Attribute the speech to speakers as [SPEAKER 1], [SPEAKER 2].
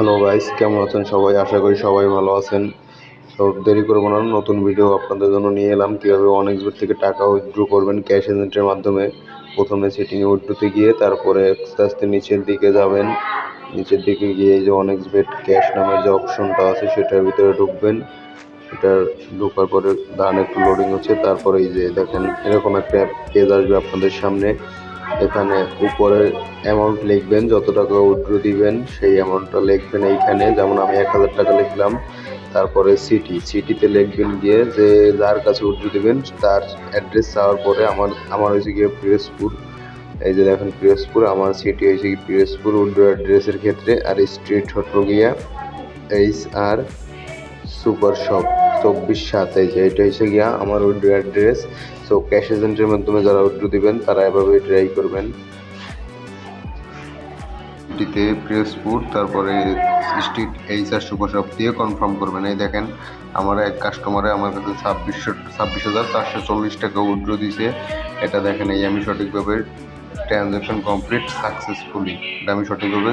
[SPEAKER 1] Hello guys, কেমন আছেন সবাই? আশা করি সবাই ভালো আছেন। তো দেরি করব না, নতুন ভিডিও আপনাদের জন্য নিয়ে এলাম। কীভাবে অনেক্সবেট থেকে টাকা উইথড্র করবেন ক্যাশ এজেন্টের মাধ্যমে? প্রথমে সেটিংয়ে উইথড্রোতে গিয়ে তারপরে আস্তে আস্তে নিচের দিকে যাবেন। নিচের দিকে গিয়ে যে অনেক্সবেট ক্যাশ নামের যে অপশনটা আছে, সেটার ভিতরে ঢুকবেন। এটা ঢোকার পরে দান একটু লোডিং হচ্ছে। তারপরে এই যে দেখেন, এরকম একটা পেজ আসবে আপনাদের সামনে। এখানে উপরে অ্যামাউন্ট লিখবেন, যত টাকা উইথড্র দিবেন, সেই অ্যামাউন্টটা লিখবেন এইখানে। যেমন আমি এক হাজার টাকা লিখলাম, তারপরে সিটি সিটিতে লিখবেন গিয়ে যে যার কাছে উইথড্র দিবেন, তার অ্যাড্রেস চাওয়ার পরে আমার আমার হয়েছে গিয়ে পিরোজপুর। এই যে দেখেন পিরোজপুর, আমার সিটি হয়েছে কি পিরোজপুর উইথড্র অ্যাড্রেসের ক্ষেত্রে। আর স্ট্রিট হলো গিয়া এইচ আর সুপার শপ চব্বিশ সাত, এই যে এটা হচ্ছে গিয়া আমার উইথড্র অ্যাড্রেস সো ক্যাশ এজেন্টের মাধ্যমে যারা উইথড্র দিবেন, তারা এভাবে ট্রাই করবেন। এটিতে ফুড তারপরে স্ট্রিট আর সুপার শপ দিয়ে কনফার্ম করবেন। এই দেখেন, আমার এক কাস্টমারে আমার কাছে ছাব্বিশশো ছাব্বিশ হাজার চারশো চল্লিশ টাকা উইথড্র দিছে। এটা দেখেন, এই আমি সঠিকভাবে ট্রানজ্যাকশন কমপ্লিট সাকসেসফুলি এটা আমি সঠিকভাবে